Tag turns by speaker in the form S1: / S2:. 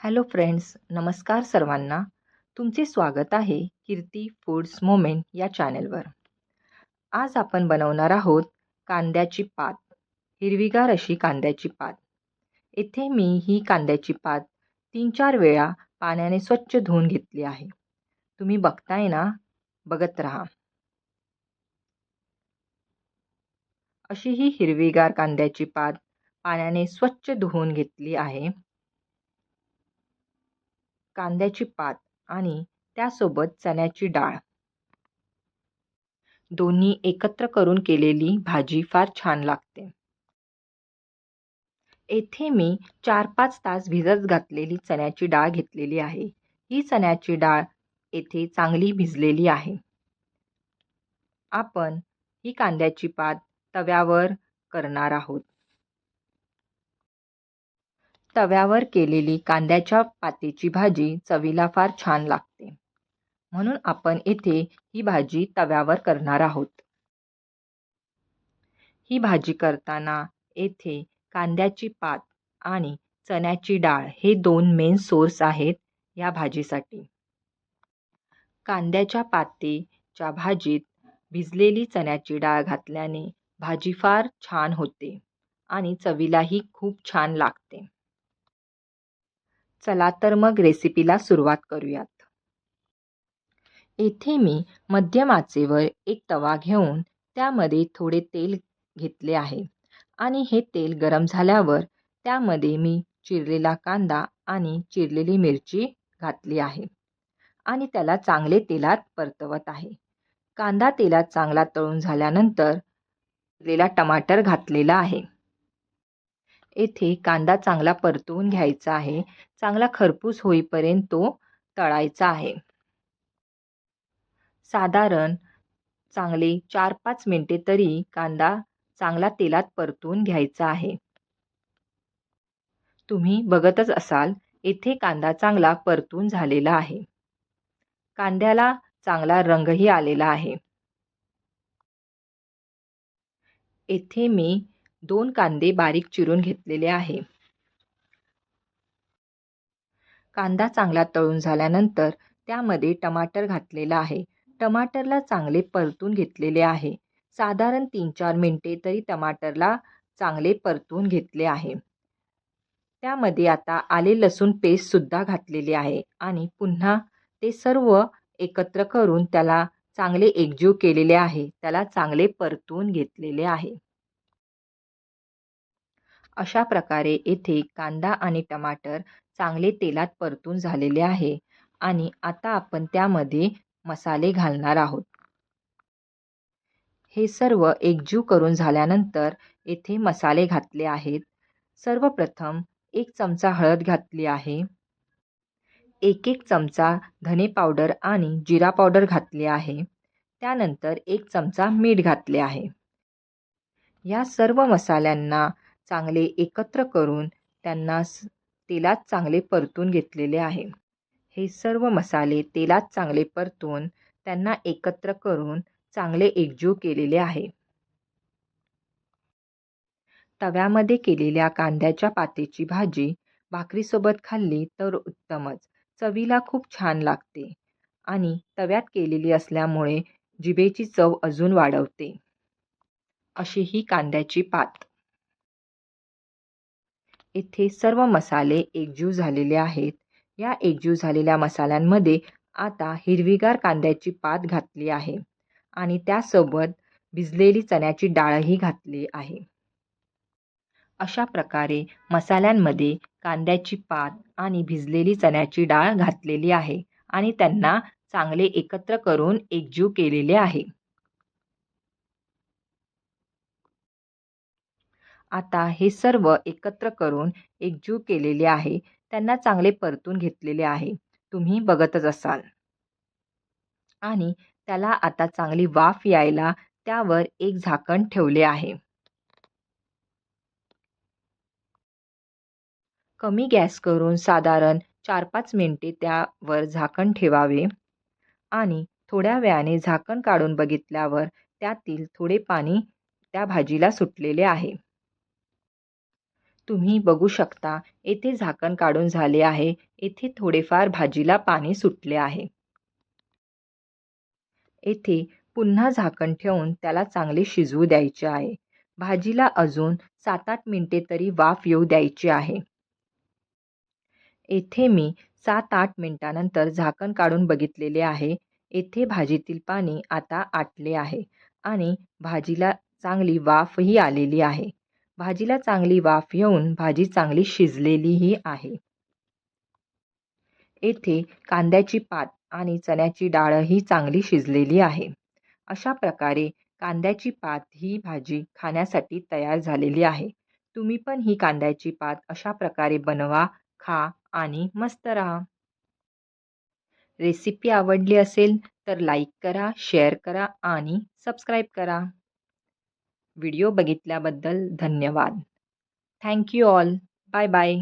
S1: Hello friends नमस्कार सर्वांना. तुमचे स्वागत आहे कीर्ती फूड्स मोमेंट या चॅनेलवर. आज आपण बनवणार आहोत कांद्याची पात हिरवीगार अशी कांद्याची पात. येथे मी ही कांद्याची पात तीन चार वेळा पाण्याने स्वच्छ धुवून घेतली आहे. तुम्ही बघताय ना बघत राहा. अशी ही हिरवीगार कांद्याची पात पाण्याने स्वच्छ धुवून घेतली आहे. कांद्याची पात आणि त्यासोबत चण्याची डाळ. दोन्ही एकत्र करून केलेली भाजी फार छान लागते. येथे मी चार पाच तास भिजत घातलेली चण्याची डाळ घेतलेली आहे. ही चण्याची डाळ येथे चांगली भिजलेली आहे. आपण ही कांद्याची पात तव्यावर करणार आहोत. तव्यावर केलेली कांद्याच्या पातेची भाजी चवीला फार छान लागते. म्हणून आपण येथे ही भाजी तव्यावर करणार आहोत. ही भाजी करताना येथे कांद्याची पात आणि चण्याची डाळ हे दोन मेन सोर्स आहेत या भाजीसाठी. कांद्याच्या पातेच्या भाजीत भिजलेली चण्याची डाळ घातल्याने भाजी फार छान होते आणि चवीलाही खूप छान लागते. चला तर मग रेसिपीला सुरुवात करूयात. येथे मी मध्यम आचेवर एक तवा घेऊन त्यामध्ये थोडे तेल घेतले आहे. आणि हे तेल गरम झाल्यावर त्यामध्ये मी चिरलेला कांदा आणि चिरलेली मिरची घातली आहे. आणि त्याला चांगले तेलात परतवत आहे. कांदा तेलात चांगला तळून झाल्यानंतर चिरलेला टमाटर घातलेला आहे. येथे कांदा चांगला परतवून घ्यायचा आहे. चांगला खरपूस होईपर्यंत तो तळायचा आहे. साधारण चांगले चार पाच मिनटे तरी कांदा चांगला तेलात परतून घ्यायचा आहे. तुम्ही बघतच असाल येथे कांदा चांगला परतून झालेला आहे. कांद्याला चांगला रंगही आलेला आहे. येथे मी दोन कांदे बारीक चिरून घेतलेले आहे. कांदा चांगला तळून झाल्यानंतर त्यामध्ये टमाटर घातलेला आहे. टमाटरला चांगले परतून घेतलेले आहे. साधारण तीन चार मिनटे तरी टमाटरला चांगले परतून घेतले आहे. त्यामध्ये आता आले लसूण पेस्टसुद्धा घातलेली आहे आणि पुन्हा ते सर्व एकत्र करून त्याला चांगले एकजीव केलेले आहे. त्याला चांगले परतून घेतलेले आहे. अशा प्रकारे येथे कांदा आणि टमाटर चांगले तेलात परतून झालेले आहे आणि आता आपण त्यामध्ये मसाले घालणार आहोत. हे सर्व एकजीव करून झाल्यानंतर येथे मसाले घातले आहेत. सर्वप्रथम एक चमचा हळद घातली आहे. एक एक चमचा धने पावडर आणि जिरा पावडर घातली आहे. त्यानंतर एक चमचा मीठ घातले आहे. या सर्व मसाल्यांना चांगले एकत्र करून त्यांना तेलात चांगले परतून घेतलेले आहे. हे सर्व मसाले तेलात चांगले परतून त्यांना एकत्र करून चांगले एकजीव केलेले आहे. तव्यामध्ये केलेल्या कांद्याच्या पातेची भाजी भाकरीसोबत खाल्ली तर उत्तमच. चवीला खूप छान लागते आणि तव्यात केलेली असल्यामुळे जिभेची चव अजून वाढवते. अशी ही कांद्याची पात. येथे सर्व मसाले एकजीव झालेले आहेत. या एकजीव झालेल्या मसाल्यांमध्ये आता हिरवीगार कांद्याची पात घातली आहे आणि त्यासोबत भिजलेली चण्याची डाळही घातली आहे. अशा प्रकारे मसाल्यांमध्ये कांद्याची पात आणि भिजलेली चण्याची डाळ घातलेली आहे आणि त्यांना चांगले एकत्र करून एकजीव केलेले आहे. आता हे सर्व एकत्र करून एकजीव केलेले आहे. त्यांना चांगले परतून घेतलेले आहे. तुम्ही बघतच असाल. आणि त्याला आता चांगली वाफ यायला त्यावर एक झाकण ठेवले आहे. कमी गॅस करून साधारण चार पाच मिनटे त्यावर झाकण ठेवावे. आणि थोड्या वेळाने झाकण काढून बघितल्यावर त्यातील थोडे पाणी त्या भाजीला सुटलेले आहे. तुम्ही बघू शकता येथे झाकण काढून झाले आहे येथे थोडेफार भाजीला पाणी सुटले आहे. येथे पुन्हा झाकण ठेवून त्याला चांगले शिजवू द्यायचे आहे. भाजीला अजून सात आठ मिनटे तरी वाफ येऊ द्यायची आहे. येथे मी सात आठ मिनटानंतर झाकण काढून बघितलेले आहे. येथे भाजीतील पाणी आता आटले आहे आणि भाजीला चांगली वाफही आलेली आहे. भाजीला चांगली वाफ येऊन भाजी चांगली शिजलेलीही आहे. येथे कांद्याची पात आणि चण्याची डाळही चांगली शिजलेली आहे. अशा प्रकारे कांद्याची पात ही भाजी खाण्यासाठी तयार झालेली आहे. तुम्ही पण ही कांद्याची पात अशा प्रकारे बनवा खा आणि मस्त राहा. रेसिपी आवडली असेल तर लाईक करा शेअर करा आणि सबस्क्राईब करा. व्हिडिओ बघितल्याबद्दल धन्यवाद. Thank you all. Bye bye.